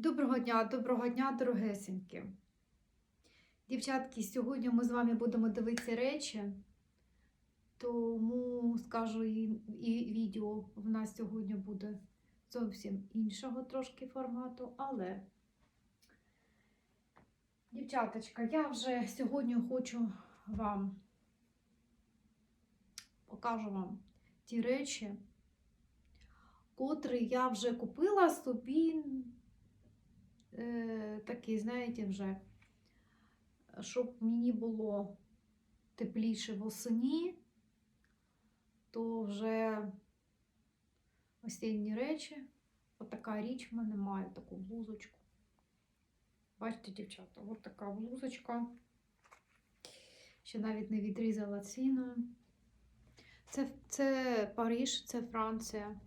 Доброго дня, доброго дня, дорогесенькі. Дівчатки, сьогодні ми з вами будемо дивитися речі, тому скажу і, і відео в нас сьогодні буде зовсім іншого трошки формату, але, дівчаточка, я вже сьогодні хочу вам покажу вам ті речі, котрі я вже купила собі е, такий, знаєте, вже, щоб мені було тепліше восені, то вже осінні речі. Отака річ в мене має таку блузочку. Бачите, дівчата, от така блузочка. Ще навіть не відрізала ціну. Це, це Париж, це Франція.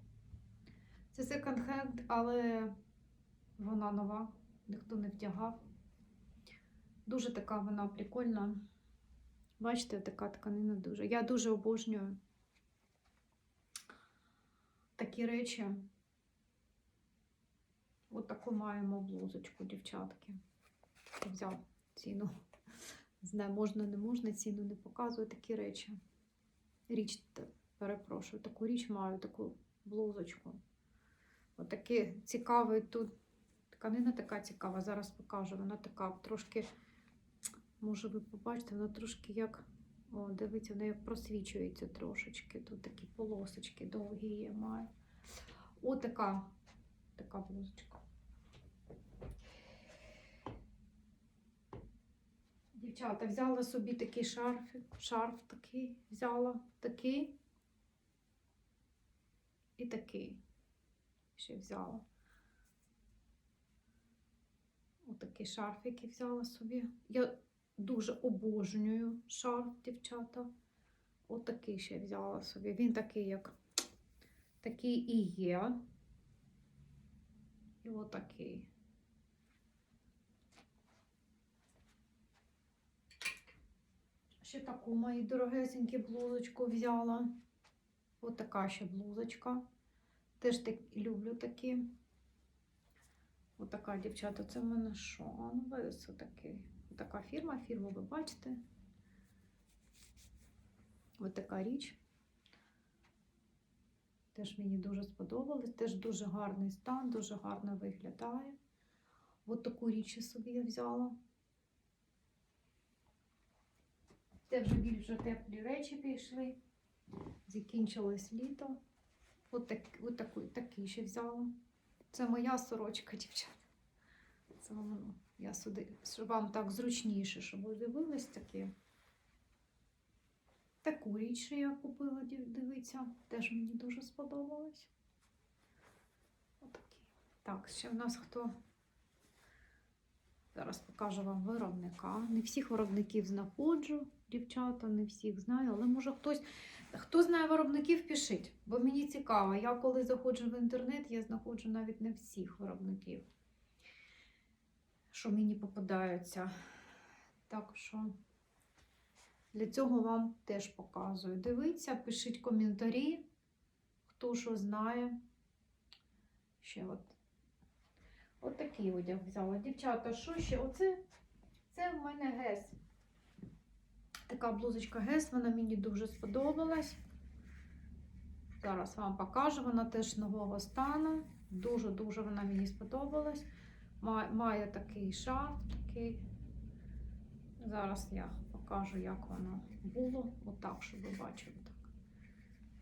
Це секонд-хенд, але вона нова, ніхто не вдягав. Дуже така вона прикольна. Бачите, така тканина дуже. Я дуже обожнюю такі речі. От таку маємо блузочку, дівчатки. Взяв ціну. Знаю, можна, не можна, ціну не показую такі речі. Річ, перепрошую, таку річ маю, таку блузочку. Отакі цікавий тут тканина така цікава. Зараз покажу. Вона така трошки, може ви побачите, вона трошки як. О, дивіться, вона як просвічується трошечки. Тут такі полосочки довгі є має. О, така, така блузочка. Дівчата, взяла собі такий шарфик, шарф такий, взяла такий і такий ще взяла. Отакий шарфик я взяла собі. Я дуже обожнюю шарф, дівчата. Отакий ще взяла собі. Він такий, як такий і є. І отакий. Ще таку мої дорогесенькі блузочку взяла. Отака ще блузочка. Теж так, люблю такі. Отака, дівчата, це в мене що? Ну, виріс отакий. Така фірма, фірму ви бачите. Ось така річ. Теж мені дуже сподобалось. Теж дуже гарний стан, дуже гарно виглядає. Ось таку річ собі я взяла. Це вже більш теплі речі пішли. Закінчилось літо. От, так, от таку, такий ще взяла. Це моя сорочка, дівчата. Це воно. Я сюди, щоб вам так зручніше, щоб ви дивились такі. Таку річ я купила, дивіться, теж мені дуже сподобалось. Отакі. Так, ще в нас хто. Зараз покажу вам виробника. Не всіх виробників знаходжу, дівчата, не всіх знаю, але може хтось. Хто знає виробників, пишіть, бо мені цікаво. Я коли заходжу в інтернет, я знаходжу навіть не всіх виробників, що мені попадаються. Так що для цього вам теж показую. Дивіться, пишіть коментарі, хто що знає. Ще от. От такий одяг взяла. Дівчата, що ще? Оце це в мене гес. Така блузочка Гес, вона мені дуже сподобалась. Зараз вам покажу, вона теж нового стану. Дуже-дуже вона мені сподобалась. Має, має такий шарф, такий. Зараз я покажу, як воно було. Отак, щоб ви бачили. Так.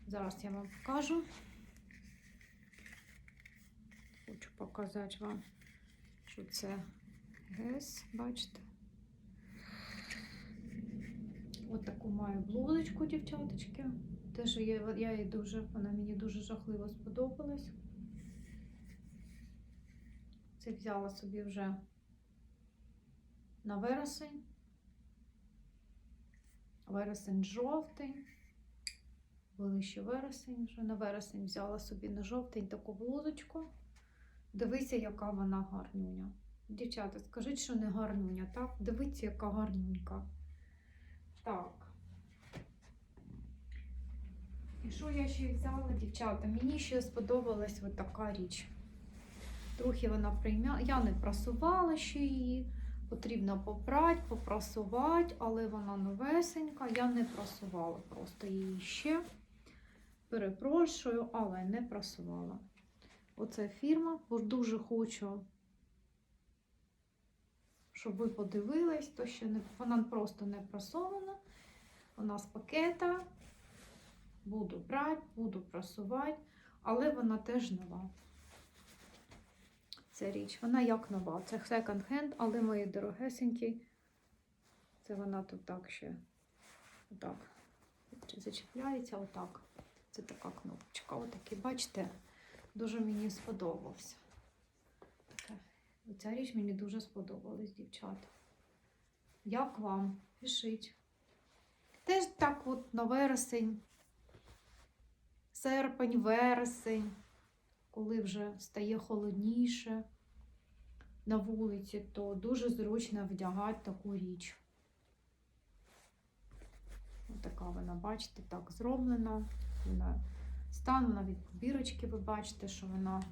Зараз я вам покажу. Хочу показати вам, що це Гес, бачите? Ось таку маю блузочку, дівчаточки. Теж я, я її дуже, вона мені дуже жахливо сподобалась. Це взяла собі вже на вересень. Вересень жовтий. Були ще вересень вже. На вересень взяла собі на жовтень таку блузочку. Дивися, яка вона гарнюня. Дівчата, скажіть, що не гарнюня, так? Дивіться, яка гарнюнька. Так. І що я ще взяла, дівчата? Мені ще сподобалась ось така річ. Трохи вона приймя. Я не прасувала ще її. Потрібно попрати, попрасувати, але вона новесенька. Я не прасувала просто її ще. Перепрошую, але не прасувала. Оце фірма, бо дуже хочу, щоб ви подивились, то ще не, вона просто не прасована. Вона з пакета. Буду брати, буду прасувати, але вона теж нова. Ця річ. Вона як нова. Це hand, але мої дорогесенькі. Це вона тут так ще отак. Зачіпляється отак. Це така кнопочка. Отакий, бачите, дуже мені сподобався. Таке. Ця річ мені дуже сподобалась, дівчата. Як вам? Пишіть. Теж так от на вересень, серпень, вересень, коли вже стає холодніше на вулиці, то дуже зручно вдягати таку річ. Ось така вона, бачите, так зроблена. Вона стан вона від побірочки, ви бачите, що вона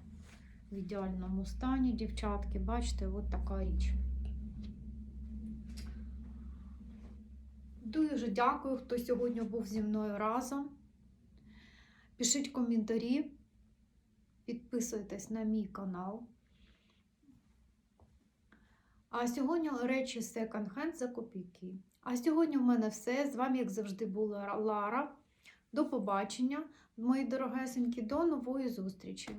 в ідеальному стані, дівчатки. Бачите, от така річ. Дуже дякую, хто сьогодні був зі мною разом. Пишіть коментарі, підписуйтесь на мій канал. А сьогодні речі Second Hand за копійки. А сьогодні в мене все. З вами, як завжди, була Лара. До побачення, мої дорогесенькі, до нової зустрічі!